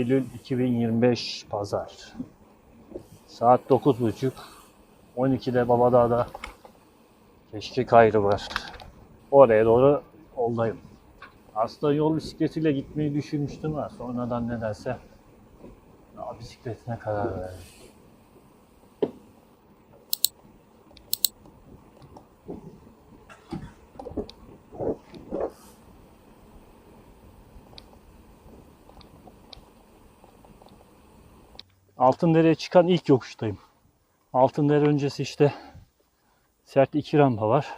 14 Eylül 2025 Pazar. Saat 9.30. 12'de Babadağ'da Keşkek ayrı var. Oraya doğru oldayım. Aslında yol bisikletiyle gitmeyi düşünmüştüm ama sonradan nedense bisikletine karar verdim. Altındere'ye çıkan ilk yokuştayım. Altındere öncesi işte sert iki rampa var.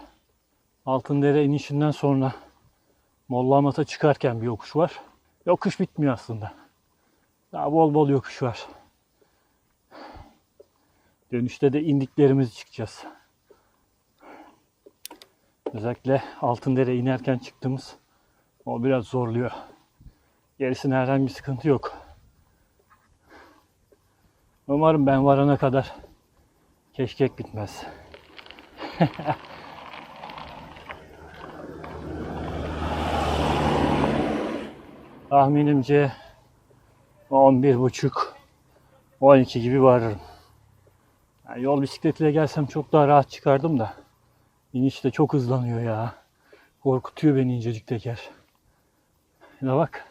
Altındere inişinden sonra Mollamat'a çıkarken bir yokuş var. Yokuş bitmiyor aslında. Daha bol bol yokuş var. Dönüşte de indiklerimizi çıkacağız. Özellikle Altındere inerken çıktığımız o biraz zorluyor. Gerisinde herhangi bir sıkıntı yok. Umarım ben varana kadar keşkek bitmez. Tahminimce 11.30 12 gibi varırım. Yani yol bisikletiyle gelsem çok daha rahat çıkardım da inişte çok hızlanıyor ya. Korkutuyor beni incecik teker. Yine bak.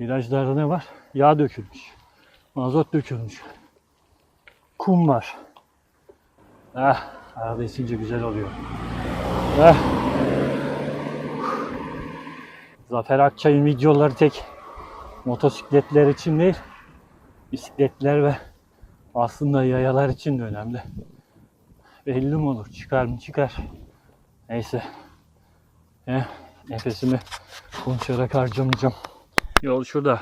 Virajlarda ne var? Yağ dökülmüş. Mazot dökülmüş. Kum var. Ah, arada esince güzel oluyor. Ah. Zafer Akçay'ın videoları tek motosikletler için değil, bisikletler ve aslında yayalar için de önemli. Belli mi olur? Çıkar mı? Çıkar. Neyse. Eh, nefesimi konuşarak harcamayacağım. Yol şurada.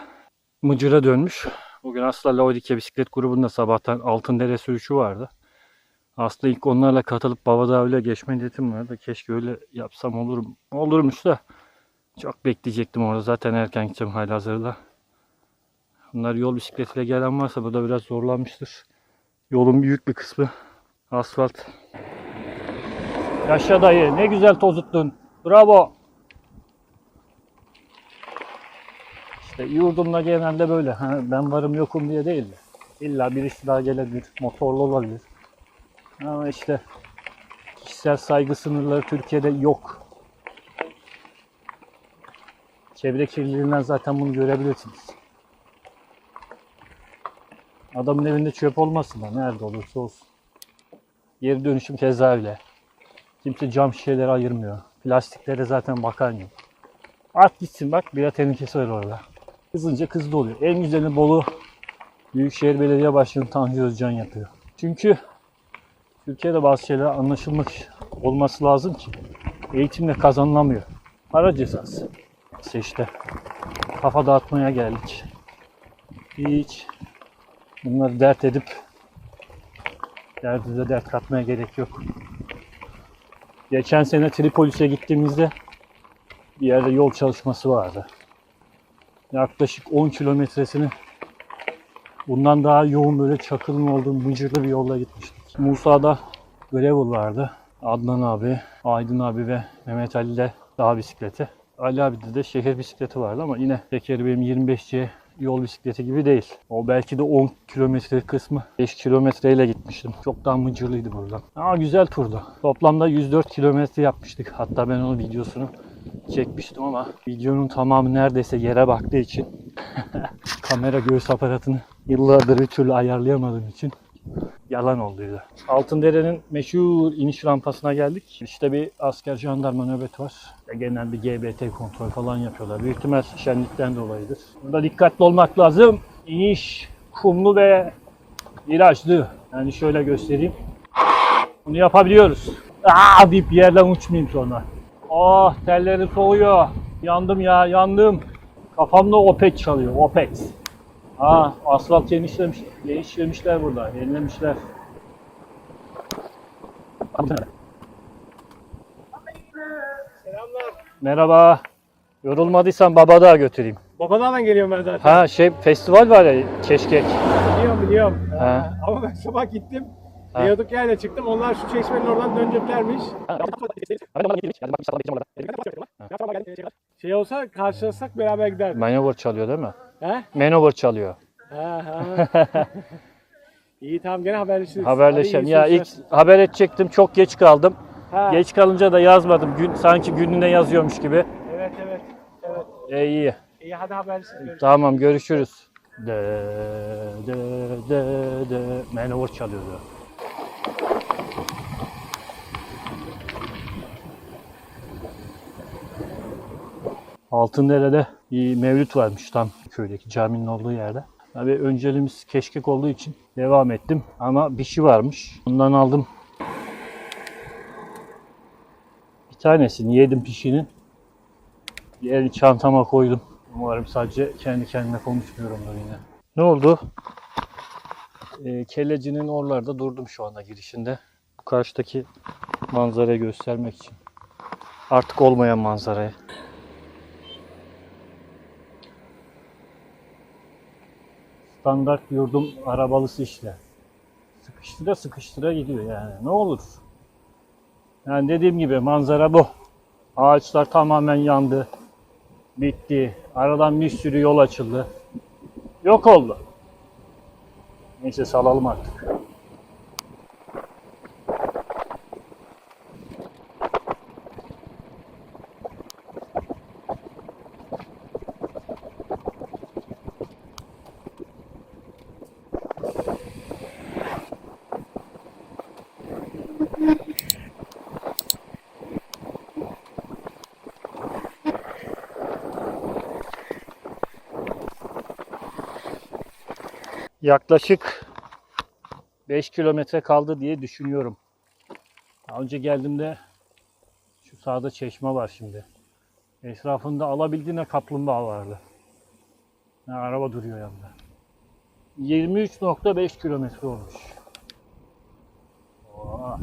Mıcır'a dönmüş. Bugün Asla Laodike bisiklet grubunda sabahtan Altındere sürüşü vardı. Aslında ilk onlarla katılıp ile geçme niyetim vardı. Keşke öyle yapsam olur olurmuş da çok bekleyecektim orada. Zaten erken gideceğim halihazırda. Bunlar yol bisikletiyle gelen varsa burada biraz zorlanmıştır. Yolun büyük bir kısmı asfalt. Yaşa dayı ne güzel tozuttun. Bravo. İşte yurdumda genelde böyle. Ha, ben varım yokum diye değil de. İlla birisi daha gelebilir. Motorlu olabilir. Ama işte kişisel saygı sınırları Türkiye'de yok. Çevre kirliliğinden zaten bunu görebilirsiniz. Adamın evinde çöp olmasın da nerede olursa olsun. Geri dönüşüm keza öyle. Kimse cam şişeleri ayırmıyor. Plastiklere zaten bakan yok. At gitsin bak bira tenekesi var orada. Kızınca kızdı oluyor. En güzeli Bolu Büyükşehir Belediye Başkanı Tanju Özcan yapıyor. Çünkü Türkiye'de bazı şeyler anlaşılmak olması lazım ki eğitimle kazanılamıyor. Para cezası. İşte işte kafa dağıtmaya geldik. Hiç bunları dert edip derdinize dert katmaya gerek yok. Geçen sene Tripolis'e gittiğimizde bir yerde yol çalışması vardı. Yaklaşık 10 kilometresini bundan daha yoğun böyle çakılın olduğu mıcırlı bir yolla gitmiştik. Musa'da gravel vardı. Adnan abi, Aydın abi ve Mehmet Ali de dağ bisikleti. Ali abi de şehir bisikleti vardı ama yine tekeri benim 25C yol bisikleti gibi değil. O belki de 10 kilometre kısmı 5 kilometreyle gitmiştim. Çok daha mıcırlıydı buradan. Ama güzel turdu. Toplamda 104 kilometre yapmıştık. Hatta ben onun videosunu çekmiştim ama videonun tamamı neredeyse yere baktığı için kamera göğüs aparatını yıllardır bir türlü ayarlayamadığım için yalan olduydu. Altındere'nin meşhur iniş rampasına geldik. İşte bir asker jandarma nöbeti var. İşte genel bir GBT kontrol falan yapıyorlar. Büyük ihtimal şenlikten dolayıdır. Burada dikkatli olmak lazım. İniş kumlu ve virajlı. Yani şöyle göstereyim. Bunu yapabiliyoruz. Aa deyip yerden uçmayayım sonra. Oh telleri soğuyor. Yandım ya yandım. Kafamda Opet çalıyor. Opet. Ha asfalt genişlemiş, genişlemişler burada. Yenilemişler. Selamlar. Merhaba. Yorulmadıysan Babadağ'a götüreyim. Babadan geliyorum ben zaten. Ha şey festival var ya Keşkek. Biliyorum biliyorum. Ha. Ama ben sabah gittim. Viyaduk yayla çıktım. Onlar şu çeşmenin oradan döneceklermiş. Şey olsa karşılaşsak beraber giderdik. Maneuver çalıyor değil mi? He? Maneuver çalıyor. Ha, ha. İyi tamam gene haberleşiriz. Haberleşelim. Hadi Ya ilk haber edecektim. Çok geç kaldım. Ha, Geç kalınca da yazmadım. Gün, sanki gününe yazıyormuş gibi. Evet evet. Evet. E, iyi. İyi hadi haberleşiriz. Görüşürüz. Tamam görüşürüz. De de de de Maneuver çalıyordu. Altındere'de bir mevlüt varmış tam köydeki caminin olduğu yerde. Tabii önceliğimiz keşkek olduğu için devam ettim ama bir şey varmış. Ondan aldım. Bir tanesini yedim pişinin. Diğerini çantama koydum. Umarım sadece kendi kendime konuşmuyorumdur yine. Ne oldu? Ee, kellecinin oralarda durdum şu anda girişinde. Bu karşıdaki manzarayı göstermek için. Artık olmayan manzarayı. Standart yurdum arabalısı işte. Sıkıştıra sıkıştıra gidiyor yani. Ne olur. Yani dediğim gibi manzara bu. Ağaçlar tamamen yandı. Bitti. Aradan bir sürü yol açıldı. Yok oldu. Neyse salalım artık. Yaklaşık 5 kilometre kaldı diye düşünüyorum. Daha önce geldiğimde şu sağda çeşme var şimdi. Etrafında alabildiğine kaplumbağa vardı. Ha, araba duruyor yanında. 23.5 kilometre olmuş. Oha.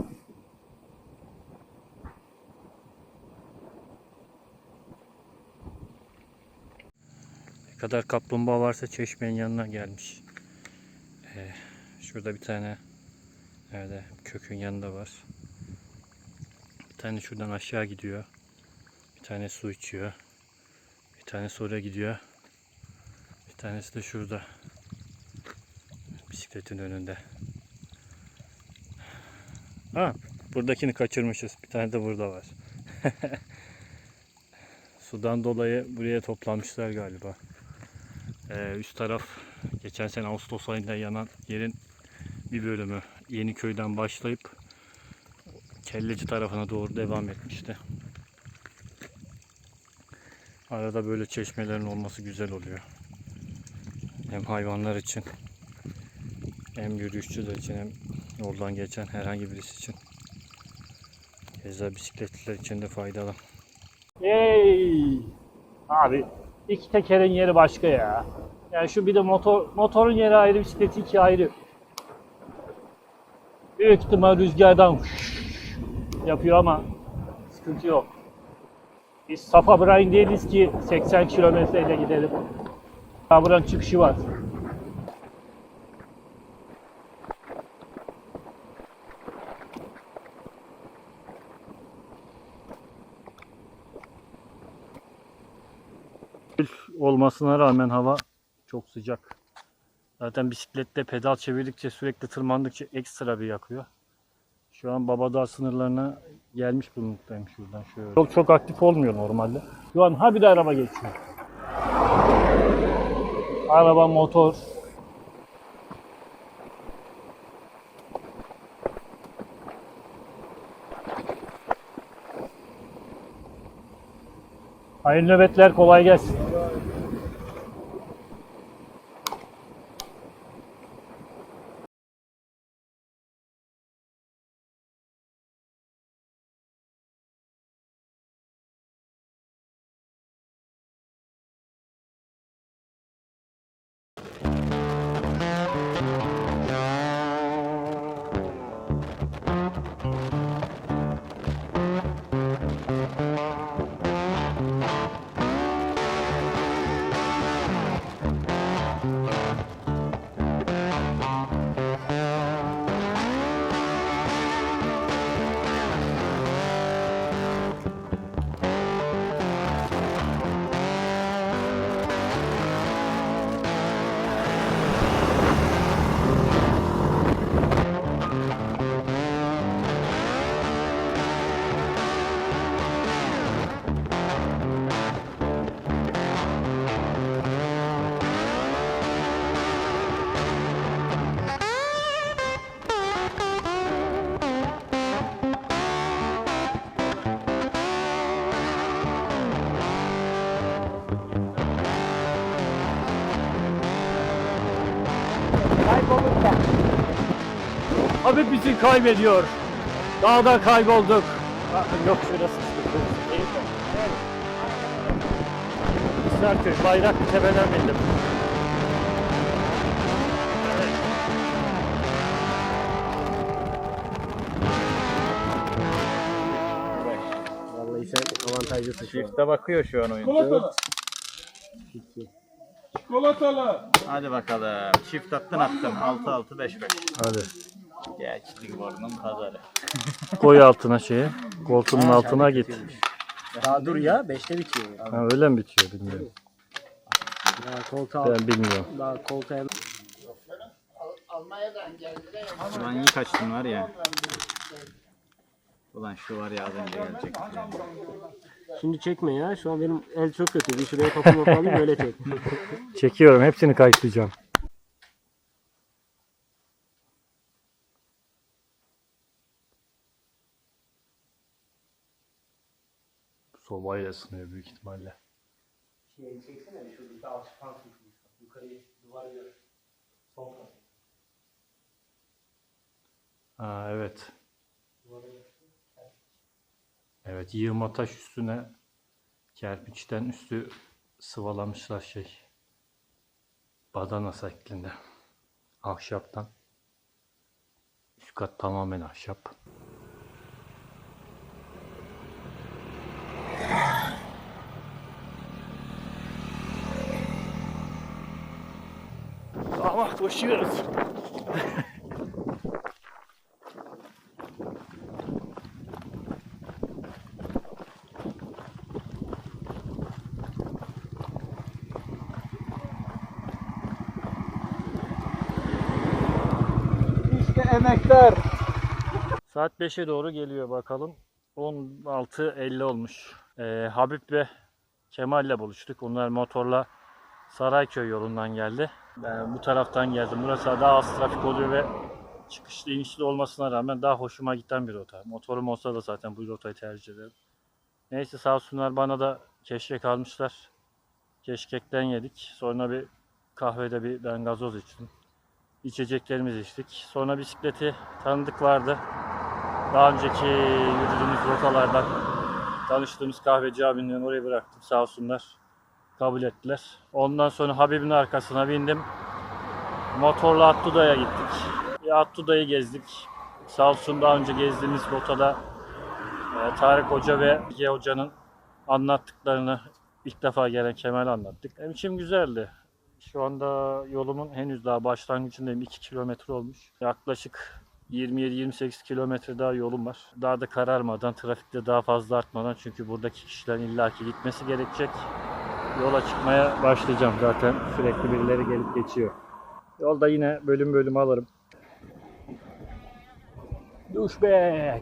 Ne kadar kaplumbağa varsa çeşmenin yanına gelmiş. Ee, şurada bir tane nerede kökün yanında var. Bir tane şuradan aşağı gidiyor. Bir tane su içiyor. Bir tane oraya gidiyor. Bir tanesi de şurada. Bisikletin önünde. Ha, buradakini kaçırmışız. Bir tane de burada var. Sudan dolayı buraya toplanmışlar galiba. Ee, üst taraf geçen sene Ağustos ayında yanan yerin bir bölümü Yeniköy'den başlayıp Kelleci tarafına doğru devam etmişti. Arada böyle çeşmelerin olması güzel oluyor. Hem hayvanlar için hem yürüyüşçüler için hem yoldan geçen herhangi birisi için. Keza bisikletliler için de faydalı. Hey! Abi iki tekerin yeri başka ya. Yani şu bir de motor motorun yeri ayrı, bisikleti iki ayrı. Büyük ihtimal rüzgardan yapıyor ama sıkıntı yok. Biz Safa Brian değiliz ki 80 kilometreyle gidelim. Daha buranın çıkışı var. olmasına rağmen hava çok sıcak. Zaten bisiklette pedal çevirdikçe sürekli tırmandıkça ekstra bir yakıyor. Şu an Babadağ sınırlarına gelmiş bulunmaktayım şuradan şöyle. Çok çok aktif olmuyor normalde. Şu an ha bir de araba geçiyor. Araba, motor. Hayırlı nöbetler, kolay gelsin. Kaybediyor. Dağda kaybolduk. Yok şurası. Sarköy, Bayraklı Tepe'den bindim. Vallahi sen avantajlısın şu an. Çifte bakıyor şu an oyun. Çikolatalı. Çikolatalı. Hadi bakalım. Çift attın attın. 6-6 5-5. Hadi. Geçtik burnun pazarı. Koy altına şeyi. Koltuğunun altına git. Daha dur ya 5'te bitiyor. Ha, öyle mi bitiyor bilmiyorum. Daha koltuğa Ben bilmiyorum. daha koltuğa Ulan iyi kaçtın var ya. Ulan şu var ya az önce gelecek. Şimdi çekme ya. Şu an benim el çok kötü. Bir şuraya kapı yapalım böyle çek. Çekiyorum. Hepsini kayıtlayacağım. Sobayla ısınıyor büyük ihtimalle. Şey çeksene şuradaki alçıpan Yukarıyı duvar gör. Son kat. Ha evet. Evet yığma taş üstüne kerpiçten üstü sıvalamışlar şey. Badana şeklinde. Ahşaptan. Üst kat tamamen ahşap. Ama koşuyoruz. İşte emekler. Saat 5'e doğru geliyor bakalım. 16.50 olmuş. Ee, Habib ve Kemal'le buluştuk. Onlar motorla Sarayköy yolundan geldi. Ben bu taraftan geldim. Burası daha az trafik oluyor ve çıkışlı inişli olmasına rağmen daha hoşuma giden bir rota. Motorum olsa da zaten bu rotayı tercih ederim. Neyse sağ olsunlar bana da keşkek almışlar. Keşkekten yedik. Sonra bir kahvede bir ben gazoz içtim. İçeceklerimizi içtik. Sonra bisikleti tanıdık vardı. Daha önceki yürüdüğümüz rotalardan tanıştığımız kahveci abinin oraya bıraktım sağ olsunlar. Kabul ettiler. Ondan sonra Habib'in arkasına bindim. Motorla Attuda'ya gittik. Bir Attuda'yı gezdik. Sağ olsun daha önce gezdiğimiz rotada e, Tarık Hoca ve Ege Hoca'nın anlattıklarını ilk defa gelen Kemal anlattık. Benim için güzeldi. Şu anda yolumun henüz daha başlangıcındayım. 2 kilometre olmuş. Yaklaşık 27-28 kilometre daha yolum var. Daha da kararmadan, trafikte daha fazla artmadan çünkü buradaki kişilerin illaki gitmesi gerekecek. Yola çıkmaya başlayacağım zaten. Sürekli birileri gelip geçiyor. Yolda yine bölüm bölüm alırım. Douchebag.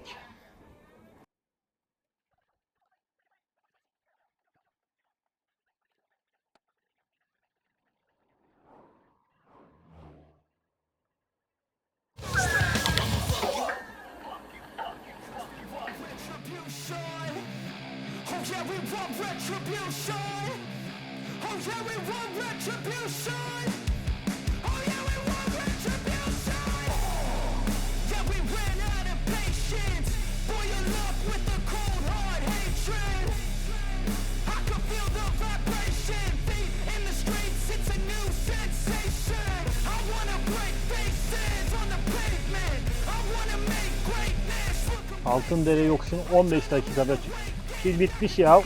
Altındere yokuşunu 15 dakikada çık. Pil bitmiş ya.